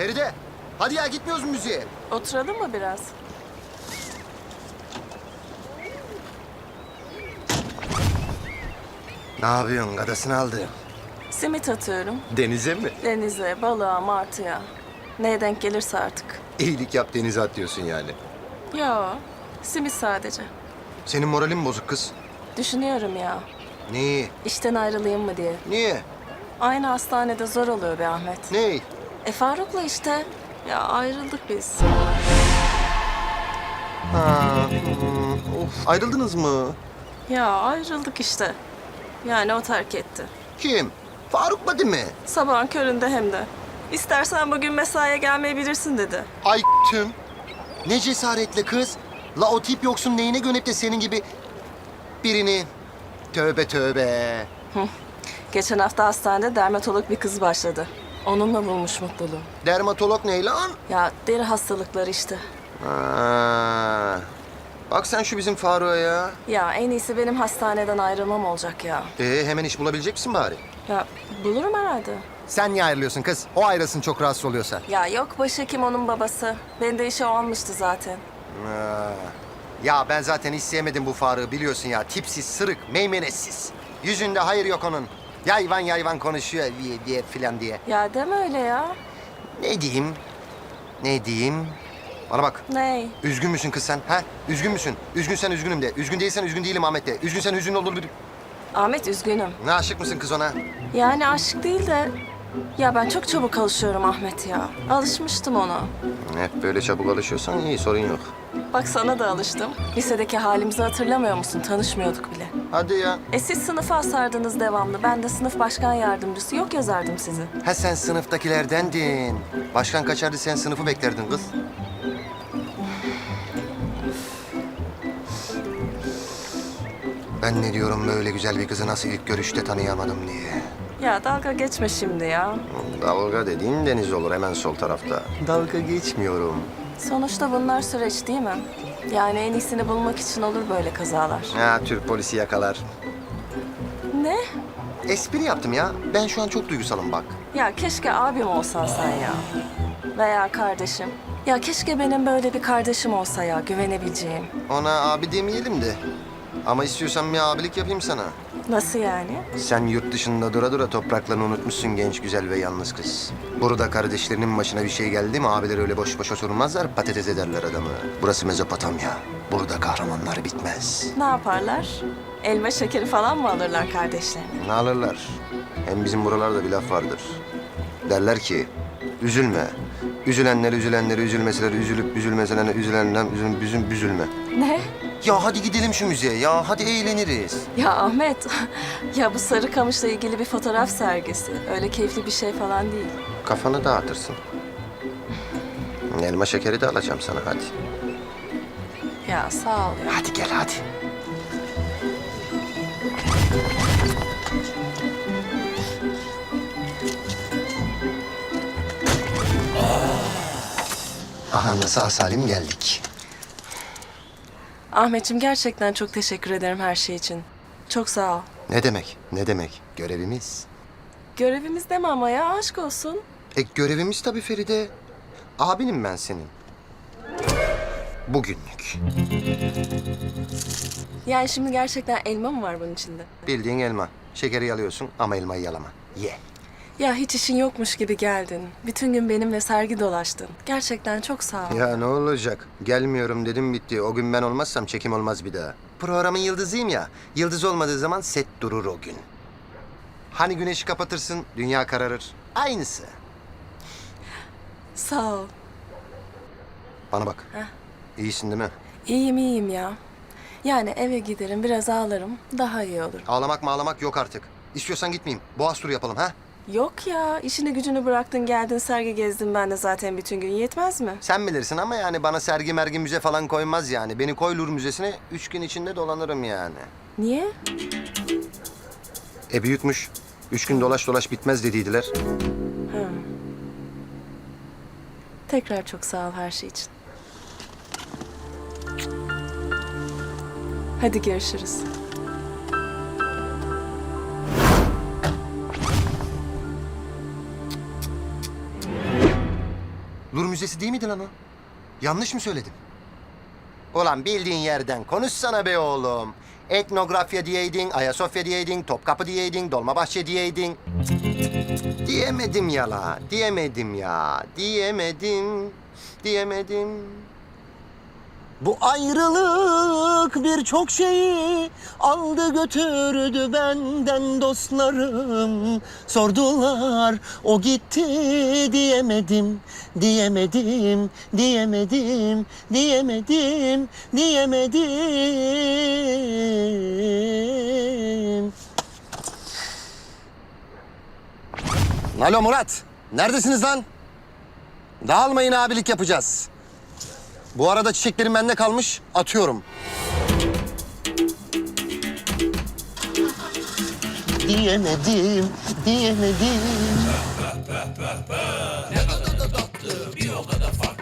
Feride, hadi ya gitmiyoruz müziğe? Oturalım mı biraz? Ne yapıyorsun? Gadasını aldı. Simit atıyorum. Denize mi? Denize, balığa, martıya. Neye denk gelirse artık. İyilik yap denize atıyorsun yani. Yo, simit sadece. Senin moralin mi bozuk kız? Düşünüyorum ya. Niye? İşten ayrılayım mı diye. Niye? Aynı hastanede zor oluyor be Ahmet. Ne? E Faruk'la işte. Ya ayrıldık biz. Ha, hmm, of. Ayrıldınız mı? Ya ayrıldık işte. Yani o terk etti. Kim? Faruk değil mi? Sabahın köründe hem de. İstersen bugün mesaiye gelmeyebilirsin dedi. Ay tüm. Ne cesaretle kız. La o tip yoksun neyine gönüp de senin gibi birini. Tövbe tövbe. Geçen hafta hastanede dermatolog bir kız başladı. Onunla bulmuş mutluluğu. Dermatolog ne lan? Ya deri hastalıkları işte. Ha. Bak sen şu bizim Faruk'a ya. Ya en iyisi benim hastaneden ayrılmam olacak ya. Ee, hemen iş bulabilecek misin bari? Ya bulurum herhalde. Sen niye ayrılıyorsun kız? O ayrılsın çok rahatsız oluyorsa. Ya yok başhekim onun babası. Beni de işe o almıştı zaten. Ha. Ya ben zaten hiç sevmedim bu Faruk'u biliyorsun ya. Tipsiz, sırık, meymenetsiz. Yüzünde hayır yok onun. Yayvan yayvan konuşuyor diye, diye filan diye. Ya deme öyle ya. Ne diyeyim? Ne diyeyim? Bana bak. Ney? Üzgün müsün kız sen? Ha? Üzgün müsün? Üzgünsen üzgünüm de. Üzgün değilsen üzgün değilim Ahmet de. Üzgünsen hüzün olur bir... Ahmet üzgünüm. Ne aşık mısın kız ona? Yani aşık değil de... Ya ben çok çabuk alışıyorum Ahmet ya. Alışmıştım ona. Hep böyle çabuk alışıyorsan iyi sorun yok. Bak sana da alıştım. Lisedeki halimizi hatırlamıyor musun? Tanışmıyorduk bile. Hadi ya. E siz sınıfa asardınız devamlı. Ben de sınıf başkan yardımcısı yok yazardım sizi. Ha sen sınıftakilerdendin. Başkan kaçardı sen sınıfı beklerdin kız. Ben ne diyorum böyle güzel bir kızı nasıl ilk görüşte tanıyamadım diye. Ya dalga geçme şimdi ya. Dalga dediğin deniz olur hemen sol tarafta. Dalga geçmiyorum. Sonuçta bunlar süreç değil mi? Yani en iyisini bulmak için olur böyle kazalar. Ha Türk polisi yakalar. Ne? Espri yaptım ya. Ben şu an çok duygusalım bak. Ya keşke abim olsan sen ya. Veya kardeşim. Ya keşke benim böyle bir kardeşim olsa ya güvenebileceğim. Ona abi demeyelim de. Ama istiyorsan bir abilik yapayım sana. Nasıl yani? Sen yurt dışında dura dura topraklarını unutmuşsun genç, güzel ve yalnız kız. Burada kardeşlerinin başına bir şey geldi mi abiler öyle boş boş oturmazlar, patates ederler adamı. Burası Mezopotamya. Burada kahramanlar bitmez. Ne yaparlar? Elma şekeri falan mı alırlar kardeşlerine? Ne alırlar? Hem bizim buralarda bir laf vardır. Derler ki, üzülme. Üzülenler üzülenler üzülmeseler üzülüp üzülmeseler üzülenler üzülüp üzüm büzülme. Ne? Ya hadi gidelim şu müziğe ya, hadi eğleniriz. Ya Ahmet, ya bu Sarıkamış'la ilgili bir fotoğraf sergisi. Öyle keyifli bir şey falan değil. Kafanı dağıtırsın. Elma şekeri de alacağım sana hadi. Ya sağ ol ya. Hadi gel hadi. Aha sağ salim geldik. Ahmetciğim gerçekten çok teşekkür ederim her şey için. Çok sağ ol. Ne demek? Ne demek? Görevimiz. Görevimiz deme ama ya aşk olsun. E görevimiz tabii Feride. Abinim ben senin. Bugünlük. Yani şimdi gerçekten elma mı var bunun içinde? Bildiğin elma. Şekeri yalıyorsun ama elmayı yalama. Ye. Ya hiç işin yokmuş gibi geldin. Bütün gün benimle sergi dolaştın. Gerçekten çok sağ ol. Ya ne olacak? Gelmiyorum dedim bitti. O gün ben olmazsam çekim olmaz bir daha. Programın yıldızıyım ya. Yıldız olmadığı zaman set durur o gün. Hani güneşi kapatırsın, dünya kararır. Aynısı. Sağ ol. Bana bak. Heh. İyisin değil mi? İyiyim iyiyim ya. Yani eve giderim biraz ağlarım daha iyi olur. Ağlamak mağlamak yok artık. İstiyorsan gitmeyeyim. Boğaz turu yapalım ha? Yok ya işini gücünü bıraktın geldin sergi gezdin ben de zaten bütün gün yetmez mi? Sen bilirsin ama yani bana sergi mergi müze falan koymaz yani. Beni koy Louvre Müzesi'ne üç gün içinde dolanırım yani. Niye? E büyükmüş. Üç gün dolaş dolaş bitmez dediydiler. Ha. Tekrar çok sağ ol her şey için. Hadi görüşürüz. Lur Müzesi değil miydi lan o? Yanlış mı söyledim? Ulan bildiğin yerden konuşsana be oğlum. Etnografya diyeydin, Ayasofya diyeydin, Topkapı diyeydin, Dolmabahçe diyeydin. Diyemedim ya la, diyemedim ya, diyemedim, diyemedim. Bu ayrılık birçok şeyi aldı götürdü benden dostlarım. Sordular o gitti diyemedim, diyemedim, diyemedim, diyemedim, diyemedim. Alo Murat, neredesiniz lan? Dağılmayın abilik yapacağız. Bu arada çiçeklerim bende kalmış. Atıyorum. Diyemedim, diyemedim. ne kadar da tatlı, bir o kadar farklı.